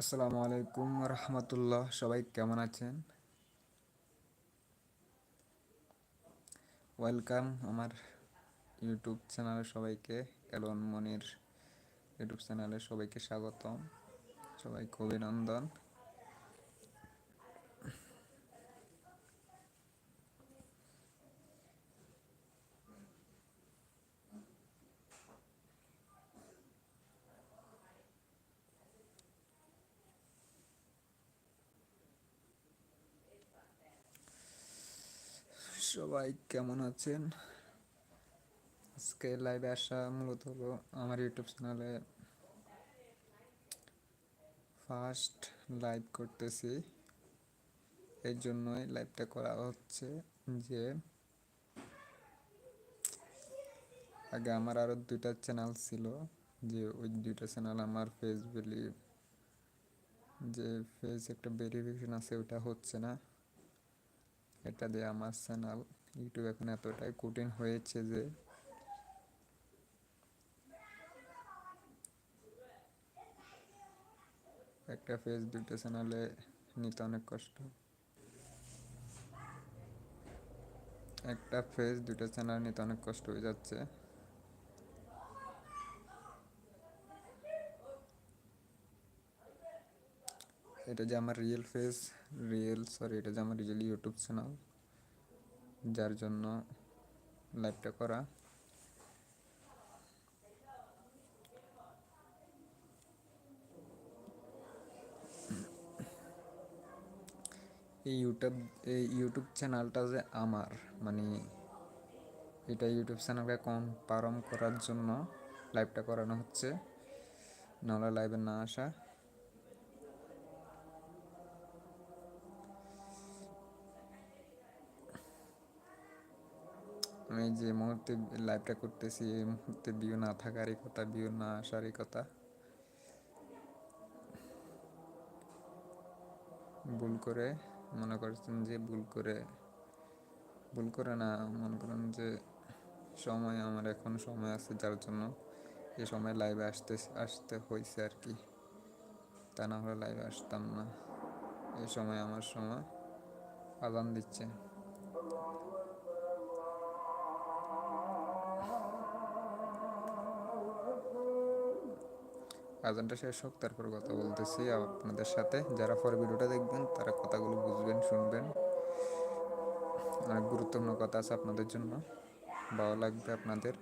আসসালামু আলাইকুম রহমতুল্লাহ। সবাই কেমন আছেন? ওয়েলকাম আমার ইউটিউব চ্যানেলে সবাইকে এলন মনির ইউটিউব চ্যানেলে সবাইকে স্বাগতম। সবাইকে অভিনন্দন। সবাই কেমন আছেন? আজকে লাইভে আসা মূলত হলো আমার ইউটিউব চ্যানেলে ফার্স্ট লাইভ করতেছি। এই জন্যই লাইভটা করা হচ্ছে যে, আগে আমার আরও দুইটা চ্যানেল ছিল, যে ওই দুইটা চ্যানেল আমার ফেস ভ্যালি যে ফেস একটা ভেরিফিকেশন আছে ওটা হচ্ছে না। এটা দিয়ে আমার চ্যানেল, ইউটিউব এখন এতটাই কঠিন হয়েছে যে একটা পেজ দুটো চ্যানেলে নিতে অনেক কষ্ট। একটা ফেজ দুটো চ্যানেল নিতে অনেক কষ্ট হয়ে যাচ্ছে। এটা যে আমার রিয়েল ফেস রিয়েল সরি এটা যে আমার রিয়েল ইউটিউব চ্যানেল যার জন্য লাইভটা করা। এই ইউটিউব এই ইউটিউব চ্যানেলটা যে আমার মানে এটা ইউটিউব চ্যানেলকে কনফার্ম করার জন্য লাইভটা করানো হচ্ছে। নাহলে লাইভে না আসা। আমি যে মুহূর্তে লাইভটা করতেছি, এই মুহূর্তে বিয়ে না থাকারই কথা বিয়ে না আসারই কথা, ভুল করে মনে করছেন যে ভুল করে ভুল করে না, মনে করেন যে সময় আমার এখন সময় আছে, যার জন্য এ সময় লাইভে আসতে আসতে হয়েছে আর কি। তা না হলে লাইভে আসতাম না। এই সময় আমার সময় আদান দিচ্ছে। আজানটা শেষ হোক, তারপর কথা বলতেছি আপনাদের সাথে। যারা পরে ভিডিওটা দেখবেন, তারা কথাগুলো বুঝবেন, শুনবেন। অনেক গুরুত্বপূর্ণ কথা আছে আপনাদের জন্য। ভালো লাগবে আপনাদের।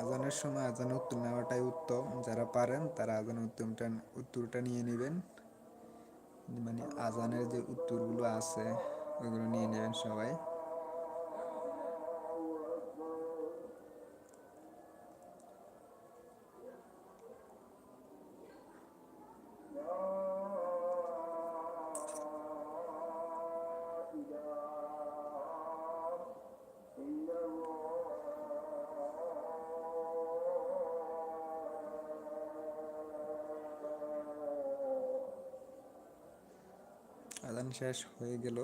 আজানের সময় আজানের উত্তর নেওয়াটাই উত্তম। যারা পারেন, তারা আজানের উত্তমটা উত্তরটা নিয়ে নেবেন। মানে আজানের যে উত্তরগুলো আছে, ওইগুলো নিয়ে নেবেন সবাই। আজান শেষ হয়ে গেল।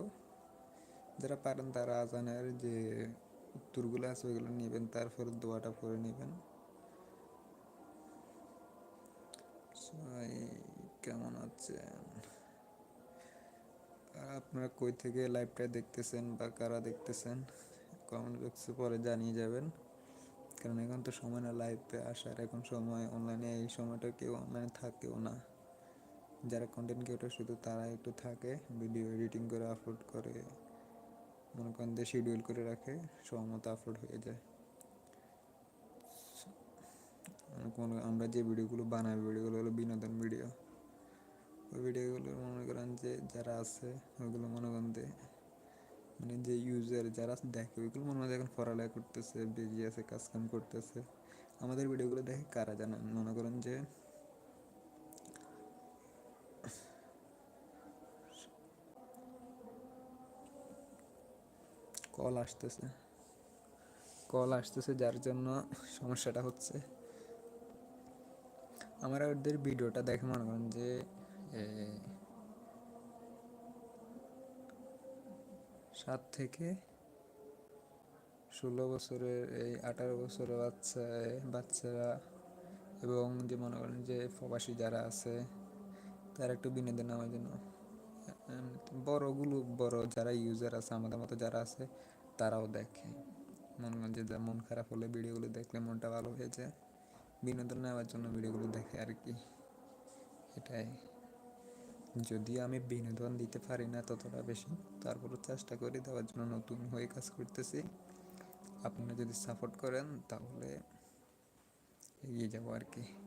যারা পারেন তারা আজানের যে উত্তরগুলো আছে ওইগুলো নেবেন, তারপর দোয়াটা পরে নেবেন। কেমন আছেন? আপনারা কই থেকে লাইভটা দেখতেছেন বা কারা দেখতেছেন কমেন্ট বক্সে পরে জানিয়ে যাবেন। কারণ এখন তো সময় না লাইভে আসার। এখন সময় অনলাইনে এই সময়টা কেউ অনলাইনে থাকেও না। যারা কন্টেন্ট ক্রিয়েটর শুধু তারা একটু থাকে ভিডিও এডিটিং করে আপলোড করে, মনে করেন যে শিডিউল করে রাখে, সময় মতো আপলোড হয়ে যায়। আমরা যে ভিডিওগুলো বানাই ভিডিওগুলো হলো বিনোদন ভিডিও ওই ভিডিওগুলো মনে করেন যে যারা আছে, ওইগুলো মনে করেন যে মানে যে ইউজার যারা দেখে, ওইগুলো মনে হয় এখন পড়ালেখা করতেছে বিজি আছে, কাজকাম করতেছে। আমাদের ভিডিওগুলো দেখে কারা জানেন? মনে করেন যে কল আসতেছে। কল আসতেছে যার জন্য সমস্যাটা হচ্ছে। আমরা ওদের ভিডিওটা দেখে মনে করেন যে সাত থেকে ষোলো বছরের এই আঠারো বছরের বাচ্চা, বাচ্চারা এবং যে মনে করেন যে প্রবাসী যারা আছে, তারা একটু বিনোদন নেওয়ার জন্য বড়গুলো, বড় যারা ইউজার আছে, আমাদের মতো যারা আছে, তারাও দেখে। মনে যে, মন খারাপ হলে ভিডিওগুলো দেখলে মনটা ভালো হয়ে যায়। বিনোদন নেওয়ার জন্য ভিডিওগুলো দেখে আর কি। এটাই। যদিও আমি বিনোদন দিতে পারি না ততটা বেশি, তারপরও চেষ্টা করি দেওয়ার জন্য নতুন হয়ে কাজ করতেছি। আপনারা যদি সাপোর্ট করেন, তাহলে এগিয়ে যাব আর কি।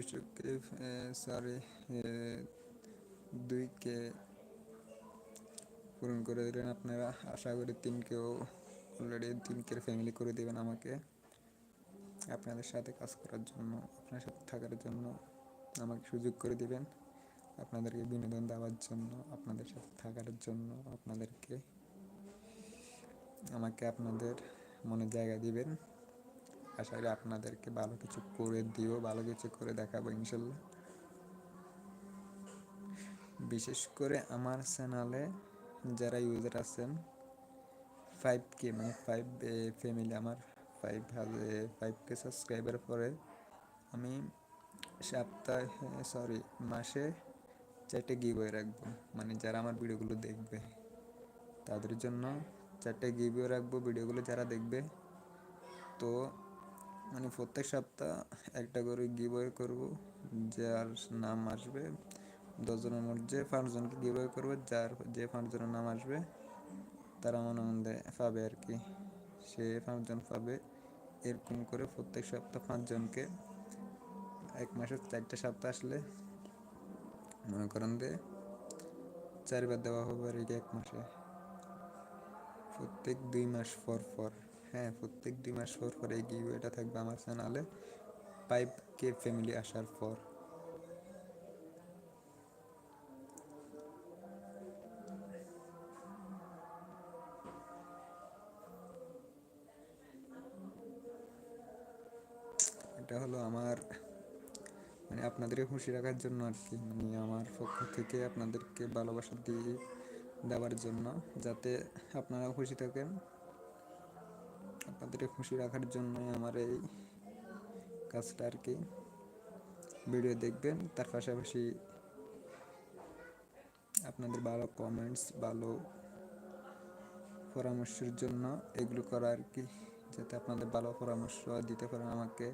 দুশো কে সরি দুই কে পূরণ করে দিলেন আপনারা আশা করি তিনকেও অলরেডি তিনকের ফ্যামিলি করে দেবেন আমাকে আপনাদের সাথে কাজ করার জন্য আপনার সাথে থাকার জন্য আমাকে সুযোগ করে দিবেন আপনাদেরকে বিনোদন দেওয়ার জন্য আপনাদের সাথে থাকার জন্য আপনাদেরকে আমাকে আপনাদের মনে জায়গা দিবেন আশা করি আপনাদেরকে ভালো কিছু করে দিও, ভালো কিছু করে দেখাবো ইনশাল্লাহ। বিশেষ করে আমার চ্যানেলে যারা ইউজার আছেন ফাইভ কে মানে ফাইভ ফ্যামিলি আমার ফাইভ ফাইভ কে সাবস্ক্রাইবার পরে আমি সপ্তাহে সরি মাসে চারটে গিভওয়ে রাখব। মানে যারা আমার ভিডিওগুলো দেখবে, তাদের জন্য চারটে গিভওয়ে রাখব। ভিডিওগুলো যারা দেখবে, তো মানে প্রত্যেক সপ্তাহ একটা করে গিভওয়ে করব, যার নাম আসবে দশজনের মধ্যে পাঁচজনকে গিভওয়ে করব, যার যে পাঁচজনের নাম আসবে, তারা মনে মধ্যে পাবে আর কি। সে পাঁচজন পাবে, এরকম করে প্রত্যেক সপ্তাহ পাঁচজনকে এক মাসের চারটে সপ্তাহ আসলে মনে করেন যে চারবার দেওয়া হবে আর কি এক মাসে। প্রত্যেক দুই মাস পর পর। হ্যাঁ প্রত্যেক দুই মাস পর পর এই গিভওয়েটা থাকবে আমার চ্যানেলে। ফাইভ কে ফ্যামিলি আসার পর। এটা হলো আমার মানে আপনাদেরকে খুশি রাখার জন্য আর কি মানে আমার পক্ষ থেকে আপনাদেরকে ভালোবাসা দিয়ে দেওয়ার জন্য, যাতে আপনারা খুশি থাকেন। আপনাদেরকে খুশি রাখার জন্যই আমার এই কাজটা আর কি। ভিডিও দেখবেন, তার পাশাপাশি আপনাদের ভালো কমেন্টস ভালো পরামর্শের জন্য এগুলো করা আর কি, যাতে আপনাদের ভালো পরামর্শ দিতে পারেন আমাকে।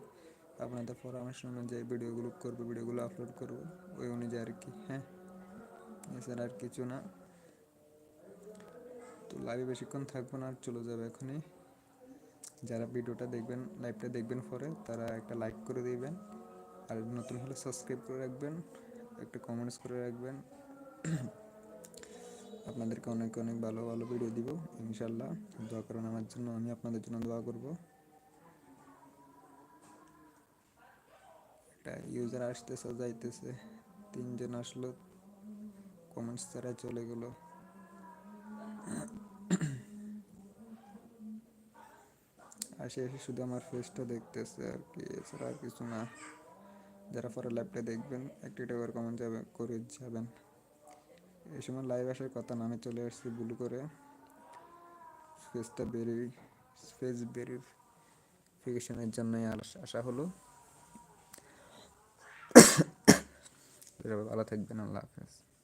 আপনাদের পরামর্শ অনুযায়ী ভিডিওগুলো করব, ভিডিওগুলো আপলোড করব, ওই অনুযায়ী আর কি হ্যাঁ? এছাড়া আর কিছু না। তো লাইভে বেশিক্ষণ থাকব না, আর চলে যাবে এখনই। যারা ভিডিওটা দেখবেন লাইভটা দেখবেন পরে, তারা একটা লাইক করে দিবেন। আর নতুন হলে সাবস্ক্রাইব করে রাখবেন, একটা কমেন্টস করে রাখবেন। আপনাদেরকে অনেক অনেক ভালো ভালো ভিডিও দিব ইনশাল্লাহ দোয়া করুন আমার জন্য, আমি আপনাদের জন্য দোয়া করব। একটা ইউজার আসতেছে, যাইতেছে। তিনজন আসলো কমেন্টস ছাড়া চলে গেল। আসে এসে শুধু আমার ফেসটা দেখতেছে আর কি, এছাড়া আর কিছু না। যারা পরে লাইভটা দেখবেন, একটি টাকার কমেন্ট যাবে, করে যাবেন। এই সময় লাইভ আসার কথা না, আমি চলে আসছি ভুল করে। ফেসটা বেরি ফেস ভেরিফিকেশনের জন্যই আসা হলো। ভালো থাকবেন, আল্লাহ হাফেজ।